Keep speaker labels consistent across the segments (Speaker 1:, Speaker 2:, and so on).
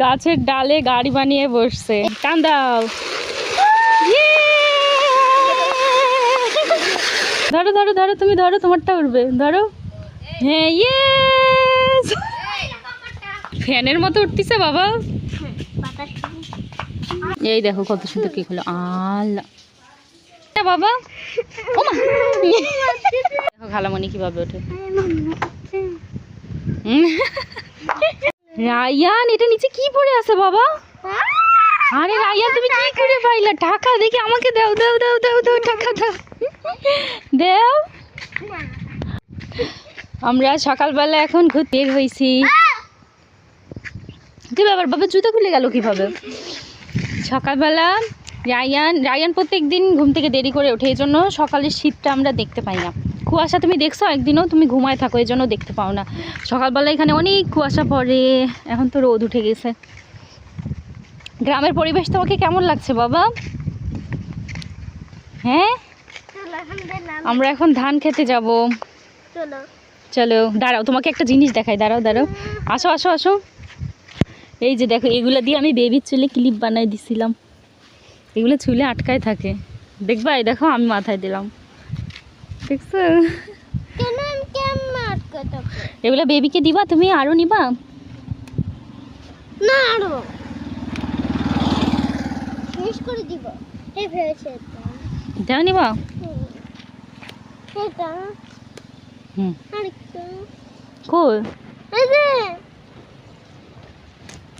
Speaker 1: গাছের ডালে গাড়ি বানিয়ে বসছে। টান দাও। ধরো ধরো ধরো তুমি ধরো তোমারটা উঠবে ধরো। হ্যাঁ ইয়েস ফ্যানের মতো উঠতেছে বাবা। এই দেখো কত সুন্দর কেক হলো। আল্লাহ। বাবা। খালামণি কীভাবে ওঠে। রায়ান, এটা নিচে কি পড়ে আছে বাবা? আরে রায়ান, তুমি কি করে পাইলা? টাকা দেখি আমাকে দাও দাও দাও দাও দাও, টাকা দাও। দাও। আমরা সকালবেলা এখন ঘুরতে হয়েছি কি ব্যাপার, বাবা, জুতো খুলে গেল কীভাবে? সকালবেলা রায়ান রায়ান প্রত্যেক দিন ঘুম থেকে দেরি করে ওঠে, এই জন্য সকালের শীতটা আমরা দেখতে পাই না। কুয়াশা তুমি দেখছ? একদিনও তুমি ঘুমায় থাকো এই জন্য দেখতে পাও না। সকালবেলা এখানে অনেক কুয়াশা পড়ে এখন তো রোদ উঠে গেছে। গ্রামের পরিবেশ তোমাকে কেমন লাগছে বাবা? হ্যাঁ? আমরা এখন ধান খেতে যাব।
Speaker 2: চলো।
Speaker 1: চলো দাঁড়াও তোমাকে একটা জিনিস দেখাই দাঁড়াও দাঁড়াও। আসো আসো আসো। এই যে দেখো এগুলো দিয়ে আমি বেবির চুলে ক্লিপ বানাই দিছিলাম। এগুলো চুলে আটকায় থাকে। দেখবা এই দেখো আমি মাথায় দিলাম। দেখছ এগুলো বেবিকে দিবা? তুমি আরও নিবা?
Speaker 2: না আরও। শেষ করে দিব। এই ভেবেছে
Speaker 1: এটাও নিবা?
Speaker 2: এটা।
Speaker 1: হুম।
Speaker 2: আরেকটা।
Speaker 1: কই?
Speaker 2: এই যে।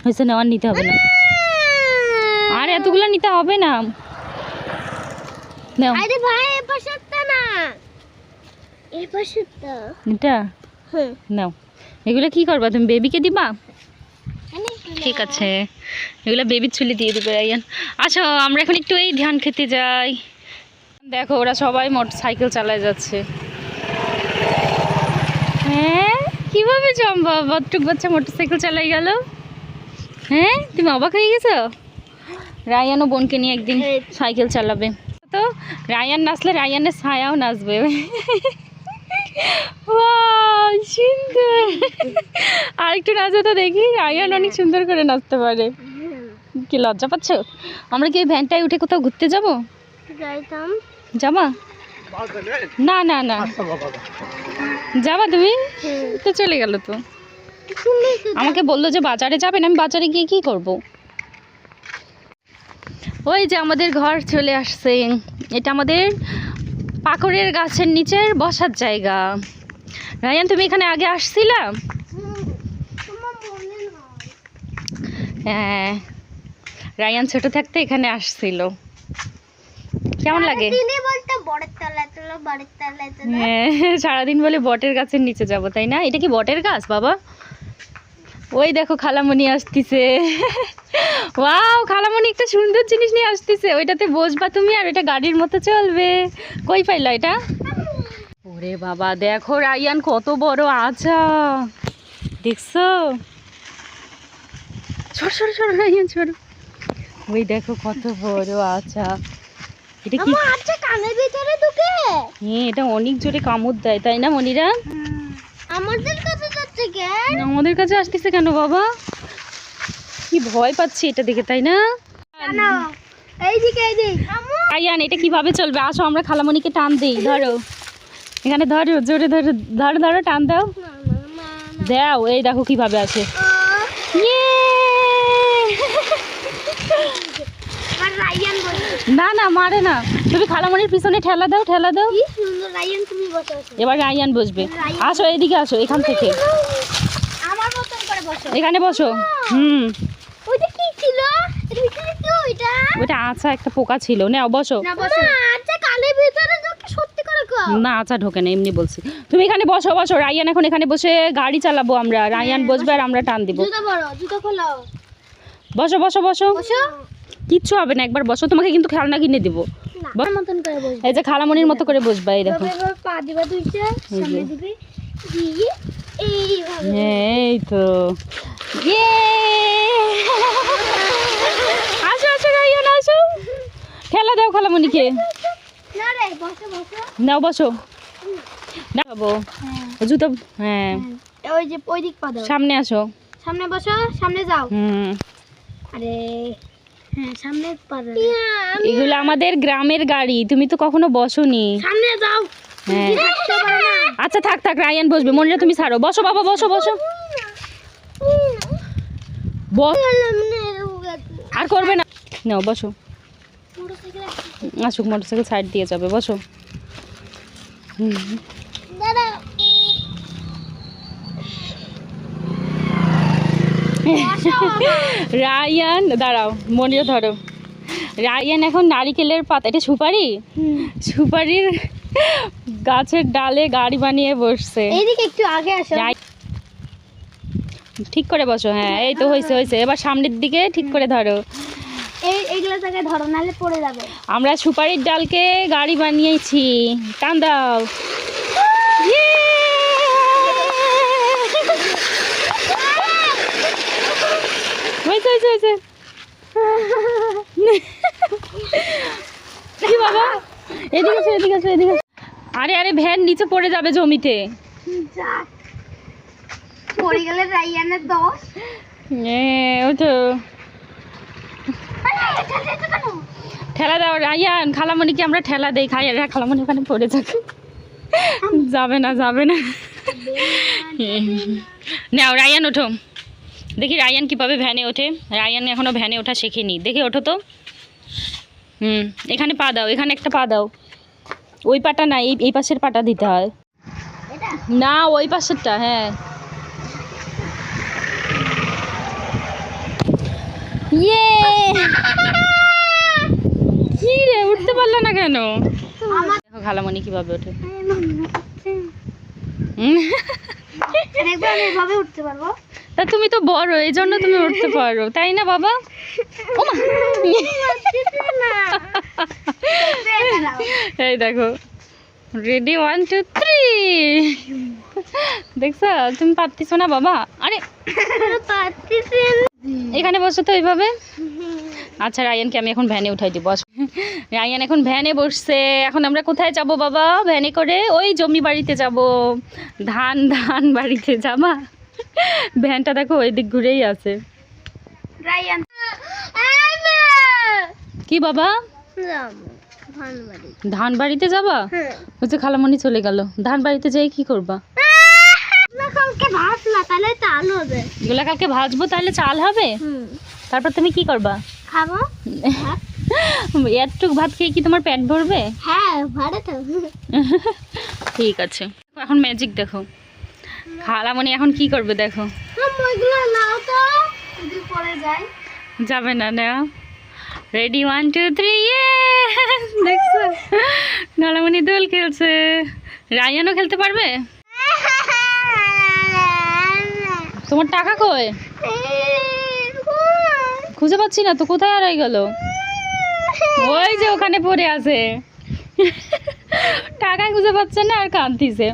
Speaker 1: হয়েছে নেওয়ার নিতে হবে না। আর এতগুলো নিতে হবে না। নাও।
Speaker 2: আরে ভাই এ না।
Speaker 1: এটা?
Speaker 2: হ্যাঁ
Speaker 1: নাও। এগুলো কি করবা? তুমি বেবিকে দিবা? ঠিক আছে। এগুলো বেবির চুলি দিয়ে দেবে রাইয়ান। আচ্ছা আমরা এখন একটু এই ধ্যান খেতে যাই। দেখো ওরা সবাই মোটর সাইকেল চালায় যাচ্ছে। হ্যাঁ? কীভাবে জম্বা বাচ্চা মোটর সাইকেল চালাই গেল। হ্যাঁ? তুমি অবাক হয়ে গেছো? রায়ানও বোনকে নিয়ে একদিন সাইকেল চালাবে। তো রায়ান নাচলে রায়ানের ছায়াও নাচবে। সুন্দর। আর একটু নাচো তো দেখি রায়ান অনেক সুন্দর করে নাচতে পারে। কি লজ্জা পাচ্ছ? আমরা কি ভ্যানটায় উঠে কোথাও ঘুরতে যাব?
Speaker 2: যাইতাম।
Speaker 1: যাবা? না না না। যাবা তুমি? তো চলে গেল তো। আমাকে বলল যে বাজারে যাবেন আমি বাজারে গিয়ে কি করব? ওই যে আমাদের ঘর চলে আসছে। এটা আমাদের পাকড়ের গাছের নিচের বসার জায়গা। রায়ান তুমি এখানে আগে আসছিলা? হ্যাঁ রায়ান ছোট থাকতে এখানে আসছিল। কেমন লাগে? হ্যাঁ সারাদিন বলে বটের গাছের নিচে যাব তাই না? এটা কি বটের গাছ বাবা? ওই দেখো খালামণি আসতিছে। ওয়াও খালামণি একটা সুন্দর জিনিস নিয়ে আসতেছে। ওইটাতে বসবা তুমি আর এটা গাড়ির মতো চলবে। কই পাইলা এটা? ওরে বাবা দেখো রায়ান কত বড় আছা দেখছ? ছোট ছোট ছোট রায়ান ছোট ওই দেখো কত বড় আছা এটা কি?
Speaker 2: আচ্ছা কানের ভিতরে ঢুকে।
Speaker 1: হ্যাঁ এটা অনেক জোরে কামড় দেয় তাই না মনিরা?
Speaker 2: আমাদের কাছে যাচ্ছে কেন?
Speaker 1: আমাদের কাছে আসতেছে কেন বাবা? কি ভয় পাচ্ছি এটা দেখে তাই না? আয়ান এটা কীভাবে চলবে? আসো আমরা খালামণিকে টান দিই ধরো। এখানে ধরো জোরে ধরো ধরো ধরো টান দাও। দাও এই দেখো কীভাবে আছে। ইয়ে! না না মারে না। তুমি খালামণির পিছনে ঠেলা দাও ঠেলা দাও। এবার রায়ান বসবে। আসো এইদিকে আসো এখান থেকে। এখানে বসো। হুম।
Speaker 2: ছিল এর ভিতরে কি ওইটা
Speaker 1: ওটা আচ্ছা একটা পোকা ছিল। না বসো।
Speaker 2: না বসো। আচ্ছা কানের ভিতরে ঢুকে সত্যি করে কও?
Speaker 1: না আচ্ছা ঢোকে না এমনি বলছি। তুমি এখানে বসো বসো। রায়ান এখন এখানে বসে গাড়ি চালাবো আমরা। রায়ান বসবে আর আমরা টান দিব।
Speaker 2: জুতো বড় জুতো খোলো
Speaker 1: বসো বসো বসো।
Speaker 2: বসো।
Speaker 1: কিচ্ছু হবে না একবার বসো। তোমাকে কিন্তু খেলনা কিনে দিব। এই যে খালামণির মতো করে বসবা এই দেখো।
Speaker 2: পা দিবা দুইটা সামনে দিবে দিয়ে এইভাবে
Speaker 1: এই তো। ইয়ে আসো আসো রায়ান আসো। খেলা দাও খালামণিকে।
Speaker 2: না রে বসো বসো।
Speaker 1: নাও বসো। না যাব জুতো হ্যাঁ।
Speaker 2: ওই যে ওই দিক পা দাও।
Speaker 1: সামনে আসো।
Speaker 2: সামনে বসো সামনে যাও।
Speaker 1: হুম।
Speaker 2: আরে হ্যাঁ সামনে
Speaker 1: এগুলো আমাদের গ্রামের গাড়ি তুমি তো কখনো বসোনি।
Speaker 2: সামনে যাও।
Speaker 1: হ্যাঁ।
Speaker 2: না
Speaker 1: আচ্ছা থাক থাক রায়ান বসবে। মনিরা তুমি ছাড়ো। বসো বাবা বসো বসো। বস। আর করবে না। নাও বসো। আসুক মোটরসাইকেল সাইড দিয়ে যাবে। বসো। রায়ান দাঁড়াও মনিরা ধরো। রায়ান এখন নারিকেলের পাতা এটা সুপারি? সুপারির গাছের ডালে গাড়ি বানিয়ে বসছে।
Speaker 2: এইদিকে একটু আগে আসো।
Speaker 1: ঠিক করে বসো হ্যাঁ এই তো হয়েছে হয়েছে এবার সামনের দিকে ঠিক করে ধরো।
Speaker 2: এই এইগুলো জায়গায় ধরো নাহলে পড়ে যাবে।
Speaker 1: আমরা সুপারির ডালকে গাড়ি বানিয়েছি। টান দাও। হয়েছে হয়েছে হয়েছে কি বাবা? এদিকে এদিকে এদিকে। আরে আরে ভ্যান নিচে পড়ে যাবে জমিতে।
Speaker 2: পড়ে গেলে রাইয়ানের দশ যেতে কেন?
Speaker 1: ঠেলা দাও রায়ান খালামণিকে আমরা ঠেলা দেই? খাই আর খালামণি ওখানে পড়ে যাবে যাবে না যাবে না। নাও রায়ান ওঠো। দেখি রায়ান কীভাবে ভ্যানে ওঠে। রায়ান এখনও ভ্যানে ওঠা শেখেনি। দেখি ওঠো তো। হুম এখানে পা দাও এখানে একটা পা দাও। ওই পাটা না এই এই পাশের পাটা দিতে হয়। না ওই পাশেরটা হ্যাঁ। ইয়ে! কি রে উঠতে পারল না কেন? দেখো খালামণি কীভাবে ওঠে।
Speaker 2: এভাবে উঠতে পারব।
Speaker 1: তা তুমি তো বড় এই জন্য তুমি উঠতে পারো, তাই না বাবা? এই দেখো রেডি ওয়ান টু থ্রি দেখছ, তুমি পারতিছো না বাবা? আরে! এখানে বসো তো এইভাবে। আচ্ছা রায়ানকে আমি এখন ভ্যানে উঠাই দিব। রায়ান এখন ভ্যানে বসছে। এখন আমরা কোথায় যাব বাবা? ভ্যানে করে ওই জমি বাড়িতে যাব। ধান ধান বাড়িতে যাবা? ভ্যানটা দেখো ওই দিক ঘুরেই আছে। কি বাবা? ধান বাড়িতে যাবা? ওই যে খালামণি চলে গেল। ধান বাড়িতে যাই কি করবা? এগুলা কালকে ভাজবো তাহলে চাল হবে? তারপর তুমি কি করবা?
Speaker 2: খাব।
Speaker 1: এতটুক ভাত খেয়ে কি তোমার পেট ভরবে?
Speaker 2: হ্যাঁ
Speaker 1: ঠিক আছে। এখন ম্যাজিক দেখো। খালামণি এখন কি করবে দেখো। যাবে না না রেডি ওয়ান টু থ্রি দেখছ? খালামণি দোল খেলছে। রায়ানও খেলতে পারবে? তোমার টাকা কই? খুঁজে পাচ্ছি না তো কোথায় হারাই গেল? ওই যে ওখানে পড়ে আছে। টাকা খুঁজে পাচ্ছে না আর কাঁদতিছে।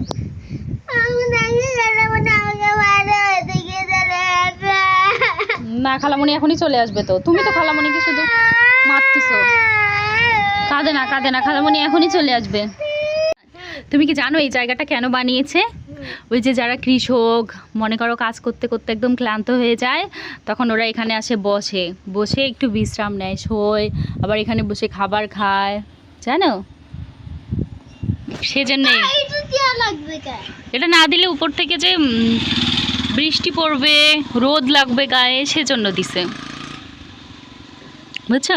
Speaker 1: না খালামণি এখনই চলে আসবে তো। তুমি তো খালামণিকে শুধু মারতেছো। কাঁদে না কাঁদে না খালামণি এখনই চলে আসবে। তুমি কি জানো এই জায়গাটা কেন বানিয়েছে? ওই যে যারা কৃষক, মনে করো কাজ করতে করতে একদম ক্লান্ত হয়ে যায়, তখন ওরা এখানে আসে বসে। বসে একটু বিশ্রাম নেয়, শোয়, আবার এখানে বসে খাবার খায়। জানো? সেজন্যই এটা না দিলে উপর থেকে যে বৃষ্টি পড়বে রোদ লাগবে গায়ে সেজন্য দিছে। বুঝছ?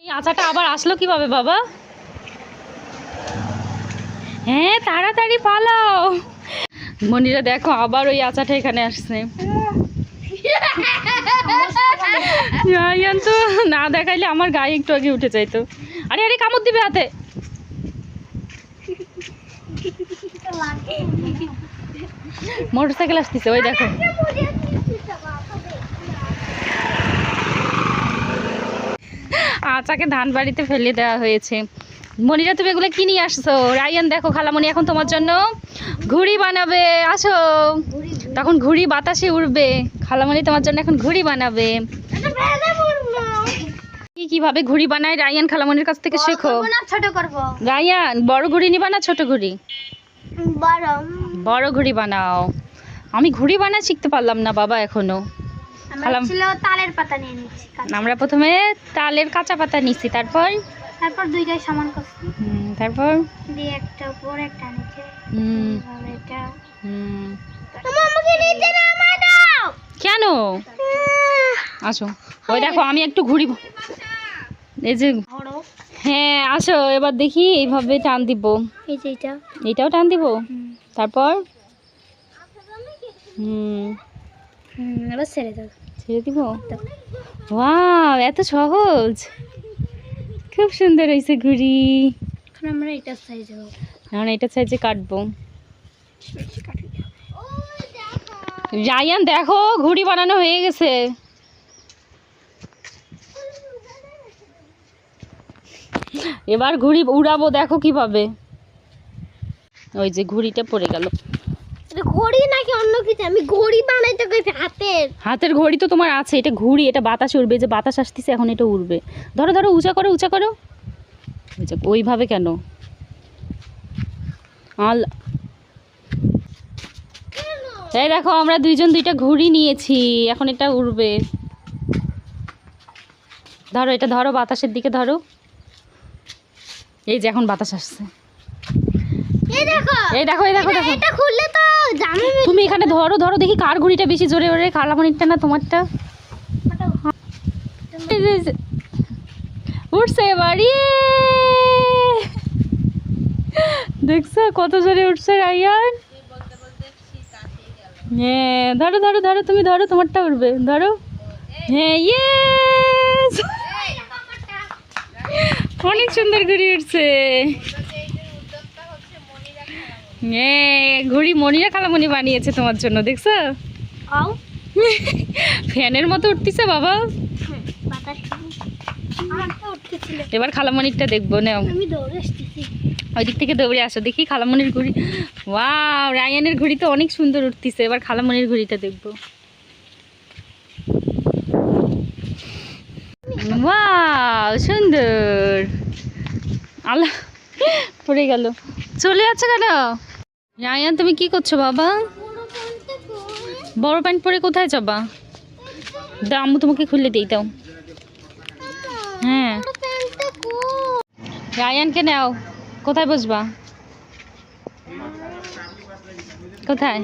Speaker 1: এই আচাটা আবার আসলো কীভাবে বাবা? হ্যাঁ তাড়াতাড়ি পালাও। মনিরা দেখো আবার ওই আচাটা এখানে আসছে। তো না দেখাইলে আমার গায়ে একটু আগে উঠে যাইতো। আরে আরে কামড় দিবে হাতে। মোটরসাইকেল আসতেছে ওই দেখো। আচাকে ধান বাড়িতে ফেলে দেওয়া হয়েছে। মনিরা তুমি এগুলো কি নিয়ে আসছো? রায়ান দেখো খালামণি এখন তোমার জন্য ঘুড়ি বানাবে। আসো। তখন ঘুড়ি বাতাসে উড়বে। খালামণি তোমার জন্য এখন ঘুড়ি বানাবে। কি কীভাবে ঘুড়ি বানায়? রায়ান খালামণির কাছ থেকে শেখো।
Speaker 2: ছোট করব।
Speaker 1: রায়ান বড় ঘুড়ি নিবা না ছোট ঘুড়ি?
Speaker 2: বড়।
Speaker 1: ঘুড়ি বানাও। আমি ঘুড়ি বানা শিখতে পারলাম না বাবা
Speaker 2: এখনও। তালের পাতা নিয়ে নিচ্ছি
Speaker 1: আমরা প্রথমে তালের কাঁচা পাতা নিচ্ছি তারপর?
Speaker 2: তারপর দুইটাই সমান করছি।
Speaker 1: তারপর?
Speaker 2: দিয়ে একটা উপর একটা নিচে।
Speaker 1: হুম,
Speaker 2: এটা।
Speaker 1: হুম।
Speaker 2: আমাকে নিচে নামায় দাও।
Speaker 1: কেন? আসো। ওই দেখো আমি একটু ঘুরি এই যে হ্যাঁ আসো এবার দেখি এইভাবে টান দিব।
Speaker 2: এই যে এটা।
Speaker 1: এইটাও টান দিব? তারপর? হুম।
Speaker 2: হুম, এবার ছেড়ে দাও।
Speaker 1: ছেড়ে দিব? ওয়াও এত সহজ। খুব সুন্দর হয়েছে ঘুড়ি।
Speaker 2: এখন আমরা এটা সাইজ
Speaker 1: এখন এটা সাইজে কাটবো। রায়ান দেখো ঘুড়ি বানানো হয়ে গেছে। এবার ঘুড়ি উড়াবো দেখো কীভাবে। ওই যে ঘুড়িটা পড়ে গেল।
Speaker 2: এটা ঘড়ি নাকি অন্য কিছু? আমি ঘড়ি বানাইতে হাতের।
Speaker 1: হাতের ঘড়ি তো তোমার আছে এটা ঘুড়ি এটা বাতাস উড়বে যে বাতাস আসতেছে এখন এটা উড়বে। ধরো ধরো উঁচা করো উঁচা করো। ওইভাবে কেন? আল এই দেখো আমরা দুইজন দুইটা ঘুড়ি নিয়েছি এখন এটা উড়বে। ধরো এটা ধরো বাতাসের দিকে ধরো। এই যে এখন বাতাস আসছে।
Speaker 2: এই দেখো।
Speaker 1: এই দেখো এই দেখো দেখো।
Speaker 2: এটা খুললে তো জামে
Speaker 1: তুমি এখানে ধরো ধরো দেখি কার ঘুড়িটা বেশি জোরে ওরে কালামণিরটা না তোমারটা। উঠছে এবার ইয়ে! দেখছ কত জোরে উঠছে রাইয়ান? হ্যাঁ ধরো ধরো ধরো তুমি ধরো তোমারটা উঠবে ধরো। হ্যাঁ ইয়েস অনেক সুন্দর ঘুড়ি উঠছে। ঘুড়ি মনিরা খালামণি বানিয়েছে তোমার জন্য দেখছ? ফ্যানের মতো উঠতেছে বাবা। এবার খালামণিরটা দেখব
Speaker 2: আসতেছি।
Speaker 1: ওই দিক থেকে দৌড়ে আসো দেখি খালামণির ঘুড়ি। ওয়াও রায়ানের ঘুড়ি তো অনেক সুন্দর উঠতেছে এবার খালামণির ঘুড়িটা দেখব। ওয়াও সুন্দর। আল্লাহ, পড়ে গেল। চলে যাচ্ছে কেন? রায়ান, তুমি কি করছ বাবা? বড় প্যান্ট পরে কোথায় যাবা? দাও তোমাকে খুলে দিই, দাও। হ্যাঁ। রায়ানকে নাও, কোথায় বসবা? কোথায়?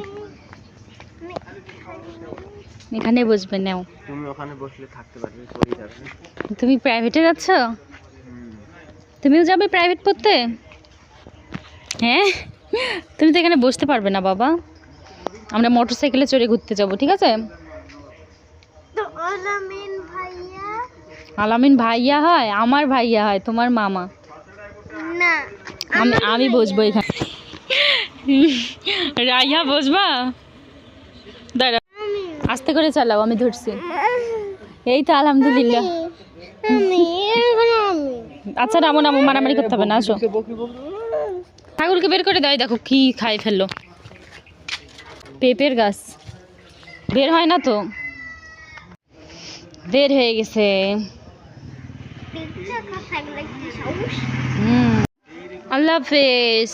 Speaker 1: এখানে বসবে, নাও।
Speaker 3: তুমি ওখানে বসলে থাকতে পারবে পড়ে যাবে।
Speaker 1: তুমি প্রাইভেটে যাচ্ছ? তুমিও যাবে প্রাইভেট পড়তে? হ্যাঁ? তুমি তো এখানে বসতে পারবে না বাবা। আমরা মোটর সাইকেলে চড়ে ঘুরতে যাব ঠিক আছে?
Speaker 2: আলামিন ভাইয়া?
Speaker 1: আলামিন ভাইয়া হয় আমার ভাইয়া হয় তোমার মামা।
Speaker 2: না
Speaker 1: আমি আমি বসবো এখানে। রাইয়া বসবা? দাঁড়া। আস্তে করে চালাও, আমি ধরছি। এই তো, আলহামদুলিল্লাহ। আচ্ছা নামো নামো মারামারি করতে হবে না, আসো। ঠাকুরকে বের করে এই দেখো কি খাই ফেলল। পেঁপের গাছ। বের হয় না তো? বের হয়ে গেছে। আল্লাহ হাফেজ।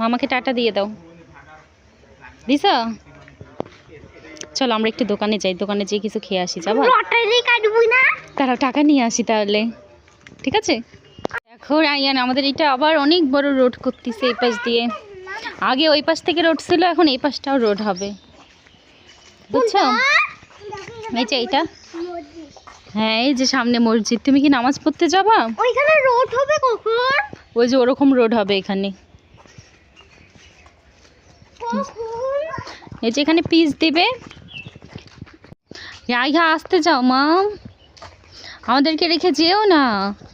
Speaker 1: মামাকে টাটা দিয়ে দাও। দিস চলো আমরা একটু দোকানে যাই দোকানে যেয়ে কিছু খেয়ে আসি যাব? তারা টাকা নিয়ে আসি তাহলে। ঠিক আছে? দেখো রায়ান আমাদের এটা আবার অনেক বড় রোড করতেছে এই পাশ দিয়ে। আগে ওই পাশ থেকে রোড ছিল এখন এই পাশটাও রোড হবে। বুঝছ? এই যে এইটা। হ্যাঁ এই যে সামনে মসজিদ। তুমি কি নামাজ পড়তে যাবা?
Speaker 2: ওইখানে রোড হবে কখন?
Speaker 1: ওই যে ওরকম রোড হবে এখানে। এই যে এখানে পিস দিবে। রাইহা আসতে যাও মা। আমাদেরকে রেখে যেও না।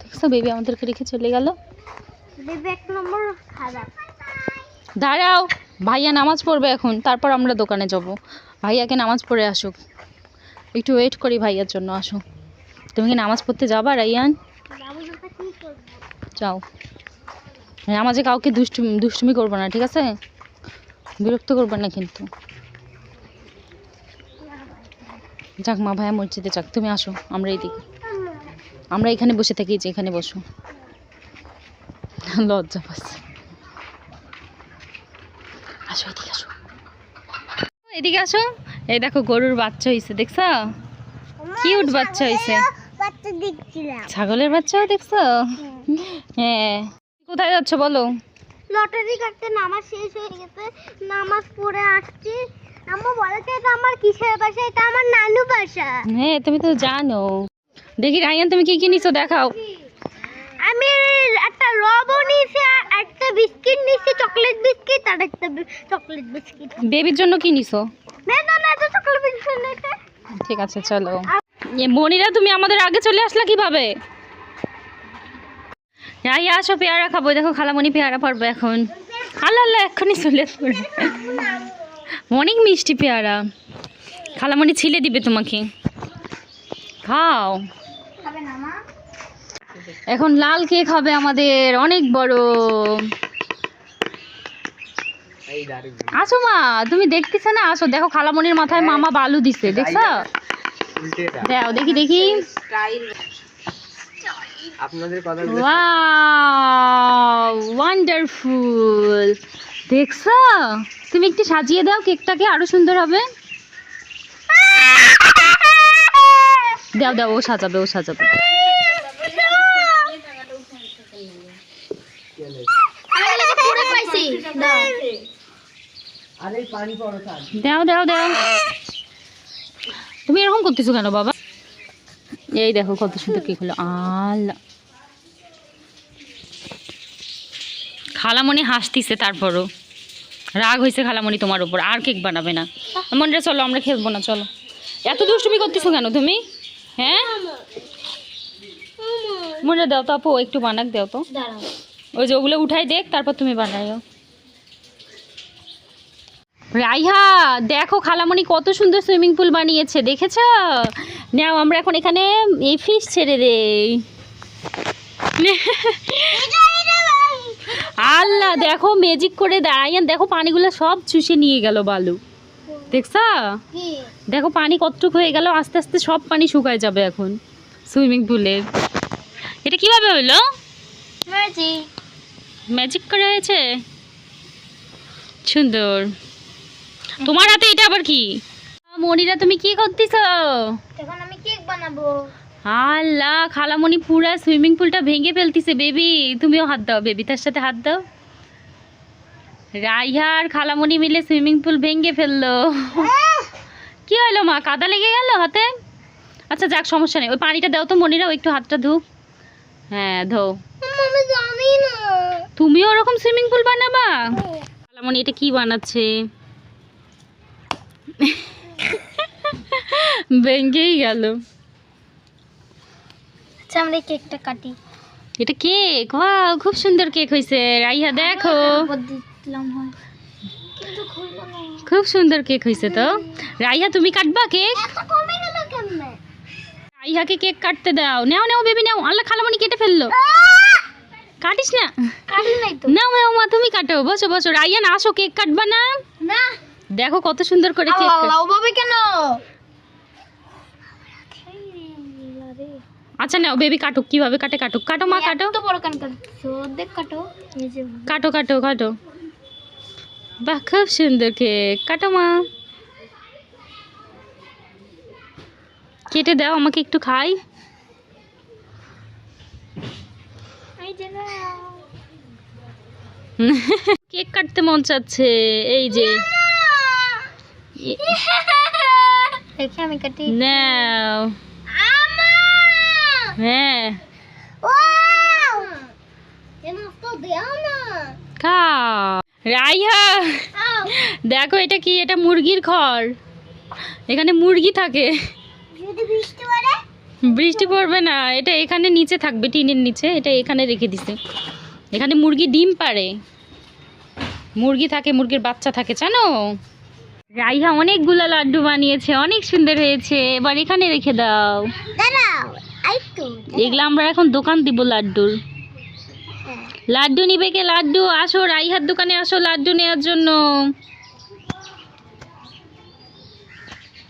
Speaker 1: দেখছ বেবি আমাদেরকে রেখে চলে গেল। দাঁড়াও ভাইয়া নামাজ পড়বে এখন। তারপর আমরা দোকানে যাব। ভাইয়াকে নামাজ পড়ে আসুক। একটু ওয়েট করি ভাইয়ার জন্য আসো। তুমি কি নামাজ পড়তে যাবা রাইয়ান? যাও। নামাজে কাউকে দুষ্টুমি দুষ্টুমি করব না ঠিক আছে? বিরক্ত করব না কিন্তু। যাক মা ভাইয়া মসজিদে যাক, তুমি আসো, আমরা এইদিকে। আমরা এখানে বসে থাকি যে এখানে বসো। লজ্জা পাচ্ছে। আসো, এদিকে আসো। এদিকে আসো। এই দেখো, গরুর বাচ্চা হয়েছে দেখছ? কিউট বাচ্চা হয়েছে ছাগলের বাচ্চাও দেখছ? হ্যাঁ। কোথায় যাচ্ছ বলো?
Speaker 2: লটারি কাটতে নামাজ শেষ হয়ে গেছে, নামাজ পড়ে আসছি। আম্মু বলেছে এটা আমার কিসের বাসা? এটা আমার নানু বাসা।
Speaker 1: হ্যাঁ তুমি তো জানো। দেখি রায়ান তুমি কি কি নিছো? দেখাও।
Speaker 2: আমি একটা লবণ নিয়েছি আর একটা বিস্কিট নিয়েছি চকলেট বিস্কিট আর একটা চকলেট বিস্কিট।
Speaker 1: বেবির জন্য কি নিছো? ঠিক আছে চলো। এ মনিরা তুমি আমাদের আগে চলে আসলা কীভাবে? রাই আসো পেয়ারা খাব। দেখো খালামণি পেয়ারা পারব এখন। আল্লাহ আল্লাহ এক্ষুনি চলে আসবে। অনেক মিষ্টি পেয়ারা। খালামণি ছিলে দিবে তোমাকে। খাও।
Speaker 2: খাবে না মা
Speaker 1: এখন লাল কেক হবে আমাদের? অনেক বড়। আসো মা তুমি দেখতেছ না? আসো দেখো খালামণির মাথায় মামা বালু দিছে দেখছ?
Speaker 3: উল্টে দাও।
Speaker 1: দাও দেখি দেখি।
Speaker 3: আপনাদের কথা
Speaker 1: ওয়াও ওয়ান্ডারফুল দেখছ? তুমি একটু সাজিয়ে দাও কেকটাকে আরও সুন্দর হবে। দাও দাও ও সাজাবে ও সাজাবে।
Speaker 2: দাও
Speaker 1: দাও দাও। তুমি এরকম করতেছো কেন বাবা? এই দেখো কত সুন্দর কেক হলো। আল্লাহ। খালামণি হাসতিছে তারপরও। রাগ হয়েছে খালামণি তোমার উপর, আর কেক বানাবে না। মনে চলো, আমরা খেলব না, চলো। এত দুষ্টুমি করতেছো কেন তুমি? হ্যাঁ? মনে দাও তো আপু, একটু বানাক দাও তো। ওই যে ওগুলো উঠাই দেখ, তারপর তুমি বানাইও রাইহা, দেখো খালামণি কত সুন্দর সুইমিং পুল বানিয়েছে, দেখেছ? নাও, আমরা এখন এখানে এই ফিশ ছেড়ে দেই। আল্লাহ দেখো ম্যাজিক করে দাঁড়াইয়ান দেখো পানিগুলো সব চুষে নিয়ে গেল বালু। দেখছ? দেখো পানি কতটুকু হয়ে গেল আস্তে আস্তে সব পানি শুকায় যাবে এখন। সুইমিং পুলের এটা কীভাবে হলো?
Speaker 2: ম্যাজিক
Speaker 1: ম্যাজিক করা হয়েছে? সুন্দর। তোমার হাতে এটা আবার কি? মনিরা তুমি কি করতেছ
Speaker 2: এখন আমি কেক বানাবো।
Speaker 1: আল্লাহ খালামণি পুরা সুইমিং পুলটা ভেঙে ফেলতিছে বেবি। তুমিও হাত দাও বেবি তার সাথে হাত দাও। রাইহা আর খালামণি মিলে সুইমিং পুল ভেঙে ফেলল। কি হলো মা কাদা লেগে গেল হাতে? আচ্ছা যাক সমস্যা নেই। ওই পানিটা দাও তো মনিরা একটু হাতটা ধুক। হ্যাঁ ধো।
Speaker 2: আমি জানি না।
Speaker 1: তুমিও ওরকম সুইমিং পুল বানাবা? খালামণি এটা কি বানাচ্ছে? ভেঙেই গেল।
Speaker 2: আচ্ছা আমরা কেকটা কাটি।
Speaker 1: এটা কেক? ওয়াও খুব সুন্দর কেক হয়েছে রাইহা দেখো।
Speaker 2: হয়।
Speaker 1: খুব সুন্দর কেক হয়েছে তো। রাইহা তুমি কাটবা কেক? রাইহাকে কেক কাটতে দাও। নাও নাও বেবি নাও। আল্লাহ খালামণি কেটে ফেলল। কাটিস না? নাও নাও মা তুমি কাটো। বসো বসো। রাইয়া না আসো কেক কাটবা না।
Speaker 2: না।
Speaker 1: দেখো কত সুন্দর করে কেক
Speaker 2: ওভাবে কেন?
Speaker 1: আচ্ছা নাও বেবি কাটুক কীভাবে কাটে কাটুক? কাটো মা কাটো।
Speaker 2: তো বড় কান কাটো।
Speaker 1: কাটো। কাটো কাটো বাহ খুব সুন্দর কেক। কাটো মা। কেটে দাও আমাকে একটু খাই। কেক কাটতে মন চাচ্ছে এই যে।
Speaker 2: দেখি আমি কাটি।
Speaker 1: নাও। হ্যাঁ। খাও। রাইহা দেখো এটা কি এটা মুরগির ঘর এখানে মুরগি থাকে।
Speaker 2: বৃষ্টি
Speaker 1: বৃষ্টি পড়বে না এটা এখানে নিচে থাকবে টিনের নিচে এটা এখানে রেখে দিছে। এখানে মুরগি ডিম পারে মুরগি থাকে মুরগির বাচ্চা থাকে জানো? রাইহা অনেকগুলো লাড্ডু বানিয়েছে অনেক সুন্দর হয়েছে। এবার এখানে রেখে দাও। এগুলো আমরা এখন দোকান দিব লাড্ডুর। লাড্ডু নিবে কে? লাড্ডু আসো রাইহার দোকানে আসো লাড্ডু নেওয়ার জন্য।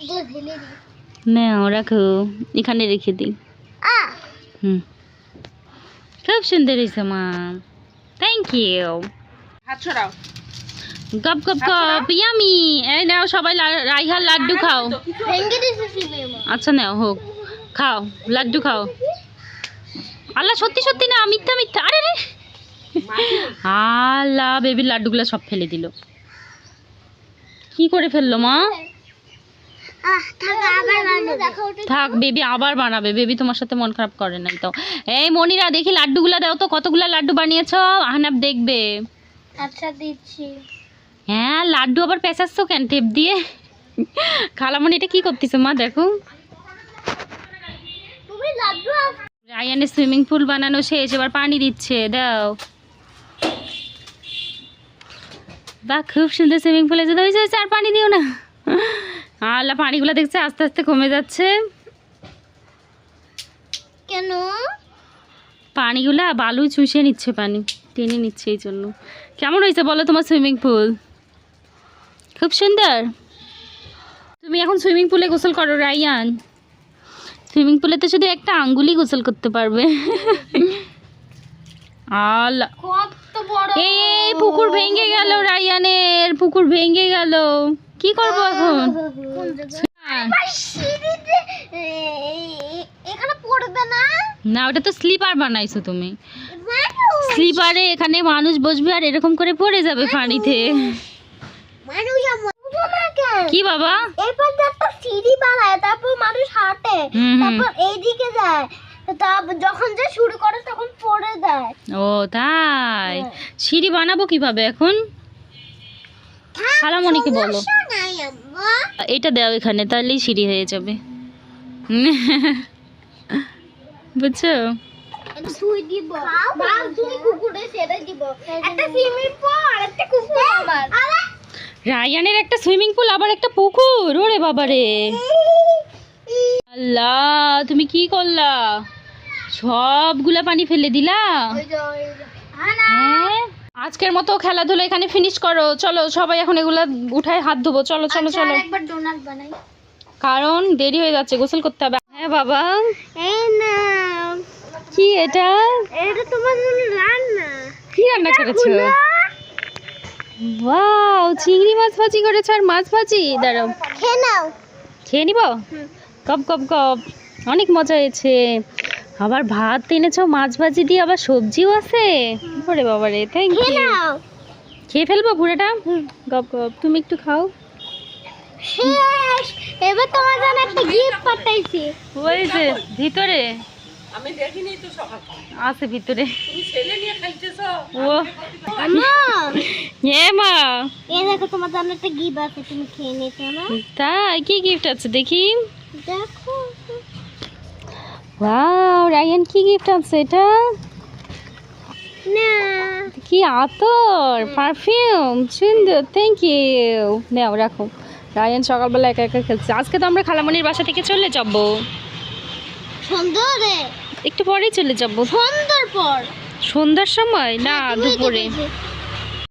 Speaker 2: এগুলো ঢেলে
Speaker 1: নাও রাখো। এখানে রেখে দিই। হুম। খুব সুন্দর হয়েছে মা। থ্যাংক ইউ
Speaker 3: হাত ছড়াও
Speaker 1: গপ গপ গপ ইয়ামি এই নাও সবাই রাইহার লাড্ডু খাও। আচ্ছা নাও হোক। খাও লাড্ডু খাও। আল্লাহ সত্যি সত্যি না মিথ্যা মিথ্যা। আরে রে। আল্লাহ বেবির লাড্ডুগুলো সব ফেলে দিল। কি করে ফেলল মা?
Speaker 2: থাক
Speaker 1: বেবি আবার বানাবে। বেবি তোমার সাথে মন খারাপ করে নাই তো। এই মনিরা দেখি লাড্ডুগুলা দাও তো। কতগুলা লাড্ডু বানিয়েছ? আহনাব দেখবে।
Speaker 2: আচ্ছা দিচ্ছি।
Speaker 1: হ্যাঁ লাড্ডু আবার পেঁচাচ্ছ কেন? টেপ দিয়ে? খালামণি এটা কি করতেছো মা? দেখো। রায়ানের সুইমিং পুল বানানো শেষ এবার পানি দিচ্ছে দাও। বাহ খুব সুন্দর সুইমিং পুল হয়েছে হয়েছে আর পানি দিও না। আল্লাহ পানিগুলো দেখছে আস্তে আস্তে কমে যাচ্ছে।
Speaker 2: কেন?
Speaker 1: পানিগুলা বালু চুষে নিচ্ছে পানি টেনে নিচ্ছে এই জন্য। কেমন হয়েছে বলো তোমার সুইমিং পুল? খুব সুন্দর। তুমি এখন সুইমিং পুলে গোসল করো রায়ান। সুইমিং পুলে তো শুধু একটা আঙ্গুলি গোসল করতে পারবে। এই পুকুর ভেঙে গেল রায়ানের পুকুর ভেঙে গেল। কি করব এখন?
Speaker 2: না?
Speaker 1: ওটা তো স্লিপার বানাইছো তুমি। স্লিপারে এখানে মানুষ বসবে আর এরকম করে পড়ে যাবে পানিতে
Speaker 2: মানুষ আমার না কেন
Speaker 1: কি বাবা?
Speaker 2: এরপর একটা সিঁড়ি বানায় তারপর মানুষ হাঁটে। তারপর এইদিকে যায় তারপর যখন যে শুরু করে তখন পড়ে যায়।
Speaker 1: ও তাই? সিঁড়ি বানাবো কীভাবে এখন? খালামণিকে বলো।
Speaker 2: সমস্যা নাই আম্মা
Speaker 1: এটা দাও এখানে তাহলেই সিঁড়ি হয়ে যাবে। বুঝছ?
Speaker 2: তুই দিব। মাছ তুমি কুকুরে ছেড়ে দিব। একটা সিমির পর একটা কুকুর আমার।
Speaker 1: রায়ানের একটা সুইমিং পুল আবার একটা পুকুর। ওরে বাবারে। আল্লাহ তুমি কি করলা? সবগুলা পানি ফেলে দিলা?
Speaker 2: হ্যাঁ?
Speaker 1: আজকের মতো খেলাধুলা এখানে ফিনিশ করো। চলো সবাই এখন এগুলা উঠায় হাত ধোবো। চলো চলো
Speaker 2: আচ্ছা,
Speaker 1: চলো। কারণ দেরি হয়ে যাচ্ছে গোসল করতে হবে। হ্যাঁ বাবা।
Speaker 2: এই না
Speaker 1: কি এটা?
Speaker 2: এটা তোমার রান্না।
Speaker 1: কি রান্না করেছ? ওয়াও চিংড়ি মাছ ভাজি করেছ আর মাছ ভাজি? দাঁড়াও।
Speaker 2: খেয়ে নাও।
Speaker 1: খেয়ে নিব? কপ কপ কপ অনেক মজা হয়েছে। আবার ভাত এনেছো মাছ ভাজি দিয়ে আবার সবজিও আছে? ওরে বাবা রে থ্যাংক ইউ খেয়ে ফেলব পুরোটা? গপ গপ। তুমি একটু খাও।
Speaker 2: এবার তোমার জন্য একটা গিফট পাঠাইছি।
Speaker 1: ওই যে ভিতরে।
Speaker 3: আমি দেখিনি তো সকাল
Speaker 1: আছে ভিতরে।
Speaker 3: তুমি ছেলে নিয়ে খাইতেছো?
Speaker 1: ও।
Speaker 2: আম্মা
Speaker 1: হ্যাঁ মা!
Speaker 2: এই দেখো তোমার জন্য একটা গিফট আছে তুমি খেয়ে নিতে না
Speaker 1: তাই? কি গিফট আছে দেখি?
Speaker 2: দেখো।
Speaker 1: ওয়াও রায়ান কি গিফট আছে এটা?
Speaker 2: না।
Speaker 1: কি আতর পারফিউম সুন্দর থ্যাংক ইউ নাও রাখো। রায়ান সকালবেলা একা একা খেলছে। আজকে তো আমরা খালামণির বাসা থেকে চলে যাব।
Speaker 2: সুন্দর রে।
Speaker 1: একটু পরেই চলে যাব।
Speaker 2: সন্ধ্যার পর।
Speaker 1: সন্ধ্যার সময়? না
Speaker 2: হ্যাঁ,
Speaker 1: দুপুরে।